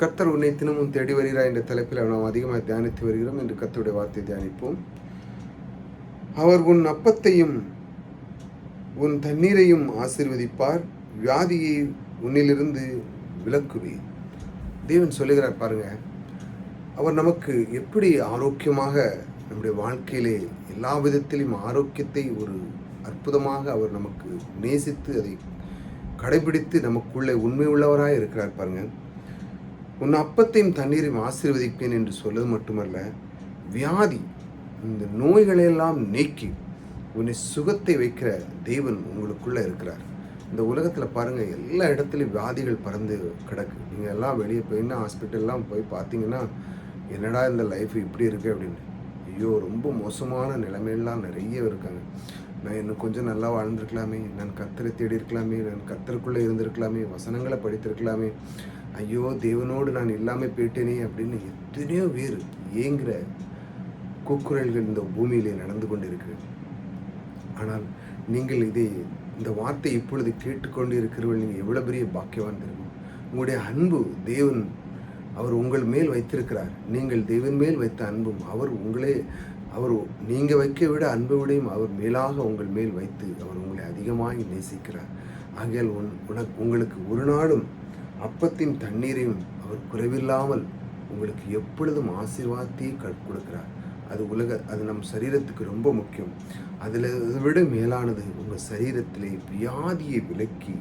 கத்தர் உன்னை தினமும் தேடி வருகிறார் என்ற தலைப்பில் நாம் அதிகமாக தியானித்து வருகிறோம். என்று கத்தருடைய வார்த்தை தியானிப்போம். அவர் உன் அப்பத்தையும் உன் தண்ணீரையும் ஆசீர்வதிப்பார். வியாதியை உன்னிலிருந்து விலக்குவே தேவன் சொல்லுகிறார் பாருங்க அவர் நமக்கு எப்படி ஆரோக்கியமாக நம்முடைய வாழ்க்கையிலே எல்லா விதத்திலும் ஆரோக்கியத்தை ஒரு அற்புதமாக அவர் நமக்கு நேசித்து அதை கடைபிடித்து நமக்குள்ளே உண்மை உள்ளவராக இருக்கிறார் பாருங்கள் உன் அப்பத்தையும் தண்ணீரையும் ஆசீர்வதிப்பேன் என்று சொல்வது மட்டுமல்ல வியாதி இந்த நோய்களையெல்லாம் நீக்கி உன்னை சுகத்தை வைக்கிற தெய்வன் உங்களுக்குள்ளே இருக்கிறார். இந்த உலகத்தில் பாருங்கள் எல்லா இடத்துலையும் வியாதிகள் பறந்து கிடக்கு. நீங்கள் எல்லாம் வெளியே போயின்னா ஹாஸ்பிட்டல்லாம் போய் பார்த்தீங்கன்னா என்னடா இந்த லைஃப் இப்படி இருக்குது அப்படின்னு. ஐயோ ரொம்ப மோசமான நிலைமையெல்லாம் நிறைய இருக்காங்க. நான் இன்னும் கொஞ்சம் நல்லா வாழ்ந்திருக்கலாமே. நான் கத்தரை தேடி இருக்கலாமே நான் கத்தருக்குள்ளே இருந்திருக்கலாமே. வசனங்களை படித்திருக்கலாமே. ஐயோ தேவனோடு நான் இல்லாமல் போயிட்டேனே அப்படின்னு எத்தனையோ பேர் ஏங்குற கூக்குரல்கள் இந்த பூமியிலே நடந்து கொண்டிருக்கு. ஆனால் நீங்கள் இதை இந்த வார்த்தை இப்பொழுது கேட்டுக்கொண்டு இருக்கிறவர்கள் நீங்கள் எவ்வளோ பெரிய பாக்கியவான் தெரியும்? உங்களுடைய அன்பு தேவன் அவர் உங்கள் மேல் வைத்திருக்கிறார். நீங்கள் தேவன் மேல் வைத்த அன்பும் அவர் உங்களே அவர் நீங்கள் வைக்க விட அன்பை விடையும் அவர் மேலாக உங்கள் மேல் வைத்து அவர் உங்களை அதிகமாக நேசிக்கிறார். ஆகையால் உன் உனக்கு உங்களுக்கு ஒரு நாளும் அப்பத்தின் தண்ணீரையும் அவர் குறைவில்லாமல் உங்களுக்கு எப்பொழுதும் ஆசீர்வாதத்தையே க- கொடுக்கிறார். அது உலக அது நம் சரீரத்துக்கு ரொம்ப முக்கியம். அதில் விட மேலானது உங்கள் சரீரத்திலே வியாதியை விலக்கி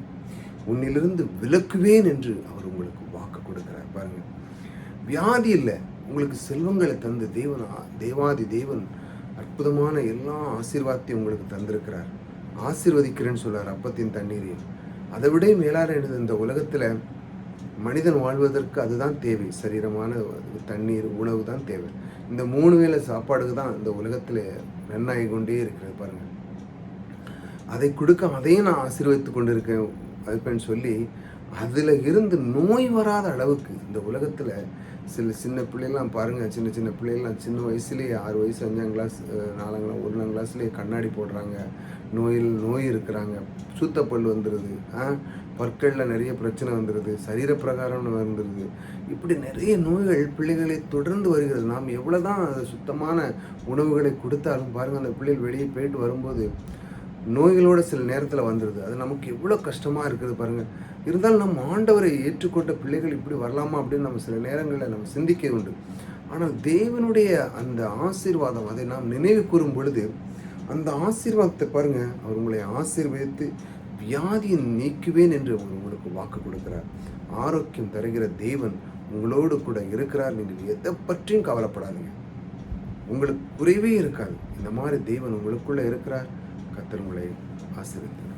உன்னிலிருந்து விலக்குவேன் என்று அவர் உங்களுக்கு வாக்கு கொடுக்கிறார். பாருங்கள். வியாதி இல்லை. உங்களுக்கு செல்வங்களை தந்து தேவன் தேவாதி தேவன் அற்புதமான எல்லா ஆசீர்வாதத்தையும் உங்களுக்கு தந்திருக்கிறார். ஆசீர்வதிக்கிறேன்னு சொல்றார் அப்பத்தின் தண்ணீரையும் அதை விட மேலார என்னது இந்த உலகத்தில் மனிதன் வாழ்வதற்கு அதுதான் தேவை. சரீரமான தண்ணீர் உணவு தான் தேவை. இந்த மூணு வேளை சாப்பாடுக்கு தான் இந்த உலகத்தில் நன்னாகி கொண்டே இருக்கிறது பாருங்கள் அதை கொடுக்க அதையும் நான் ஆசீர்வதித்து கொண்டு இருக்கேன் வைப்பேன்னு சொல்லி அதில் இருந்து நோய் வராத அளவுக்கு இந்த உலகத்தில் சில சின்ன பிள்ளைலாம் பாருங்கள் சின்ன சின்ன பிள்ளைகள்லாம் சின்ன வயசுலேயே ஆறு வயசு அஞ்சாம் கிளாஸ் நாலாம் கிளாஸ் ஒன்றாம் கிளாஸ்லேயே கண்ணாடி போடுறாங்க. நோயில் நோய் இருக்கிறாங்க. சூத்தப்பல் வந்துடுது ஆ பற்களில் நிறைய பிரச்சனை வந்துடுது சரீர பிரகாரம்னு வந்துடுது இப்படி நிறைய நோய்கள் பிள்ளைகளை தொடர்ந்து வருகிறது. நாம் எவ்வளோ தான் சுத்தமான உணவுகளை கொடுத்தாலும் பாருங்கள் அந்த பிள்ளைகள் வெளியே போயிட்டு வரும்போது நோய்களோட சில நேரத்தில் வந்துடுது அது நமக்கு எவ்வளோ கஷ்டமாக இருக்குது பாருங்கள் இருந்தாலும் நம்ம ஆண்டவரை ஏற்றுக்கொண்ட பிள்ளைகள் இப்படி வரலாமா அப்படின்னு நம்ம சில நேரங்களில் நம்ம சிந்திக்க உண்டு. ஆனால் தேவனுடைய அந்த ஆசீர்வாதம் அதை நாம் நினைவு கூறும் பொழுது அந்த ஆசீர்வாதத்தை பாருங்கள் அவர் உங்களை ஆசீர்வதித்து வியாதியை நீக்குவேன் என்று அவர் உங்களுக்கு வாக்கு கொடுக்கிறார். ஆரோக்கியம் தருகிற தேவன் உங்களோடு கூட இருக்கிறார். நீங்கள் எதை பற்றியும் கவலைப்படாதீங்க. உங்களுக்கு குறைவே இருக்காது. இந்த மாதிரி தேவன் உங்களுக்குள்ளே இருக்கிறார். கத்தர் உங்களை ஆசீர்வதிக்கிறார்